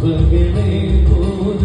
அவர்களே போல்